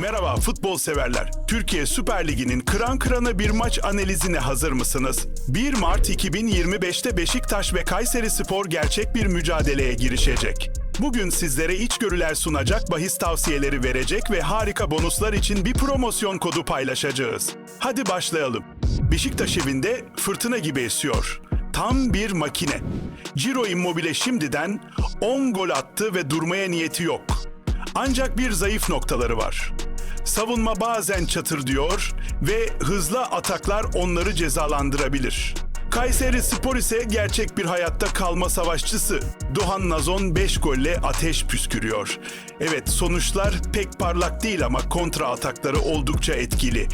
Merhaba futbol severler. Türkiye Süper Ligi'nin kıran kırana bir maç analizine hazır mısınız? 1 Mart 2025'te Beşiktaş ve Kayseri Spor gerçek bir mücadeleye girişecek. Bugün sizlere içgörüler sunacak, bahis tavsiyeleri verecek ve harika bonuslar için bir promosyon kodu paylaşacağız. Hadi başlayalım. Beşiktaş evinde fırtına gibi esiyor. Tam bir makine. Ciro Immobile şimdiden 10 gol attı ve durmaya niyeti yok. Ancak bir zayıf noktaları var. Savunma bazen çatır diyor ve hızlı ataklar onları cezalandırabilir. Kayseri Spor ise gerçek bir hayatta kalma savaşçısı. Doğan Nazon 5 golle ateş püskürüyor. Evet sonuçlar pek parlak değil ama kontra atakları oldukça etkili.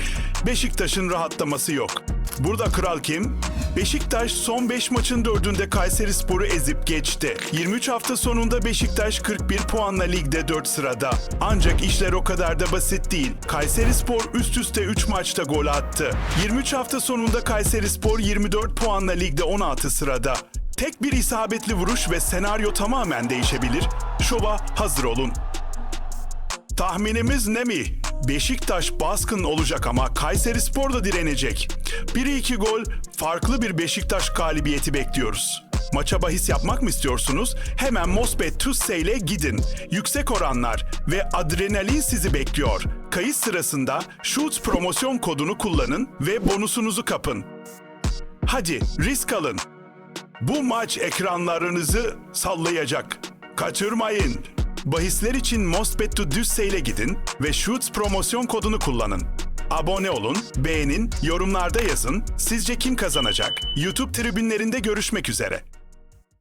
Beşiktaş'ın rahatlaması yok. Burada kral kim? Beşiktaş son 5 maçın 4'ünde Kayseri Spor'u ezip geçti. 23 hafta sonunda Beşiktaş 41 puanla ligde 4 sırada. Ancak işler o kadar da basit değil. Kayseri Spor üst üste 3 maçta gol attı. 23 hafta sonunda Kayseri Spor 24 puanla ligde 16 sırada. Tek bir isabetli vuruş ve senaryo tamamen değişebilir. Şova hazır olun. Tahminimiz ne mi? Beşiktaş baskın olacak ama Kayseri Spor da direnecek. 1-2 gol, farklı bir Beşiktaş galibiyeti bekliyoruz. Maça bahis yapmak mı istiyorsunuz? Hemen Mosbet Tusse ile gidin. Yüksek oranlar ve adrenalin sizi bekliyor. Kayıt sırasında Shoot promosyon kodunu kullanın ve bonusunuzu kapın. Hadi risk alın. Bu maç ekranlarınızı sallayacak. Kaçırmayın. Bahisler için Mosbet to Düsse ile gidin ve Shoots promosyon kodunu kullanın. Abone olun, beğenin, yorumlarda yazın. Sizce kim kazanacak? YouTube tribünlerinde görüşmek üzere.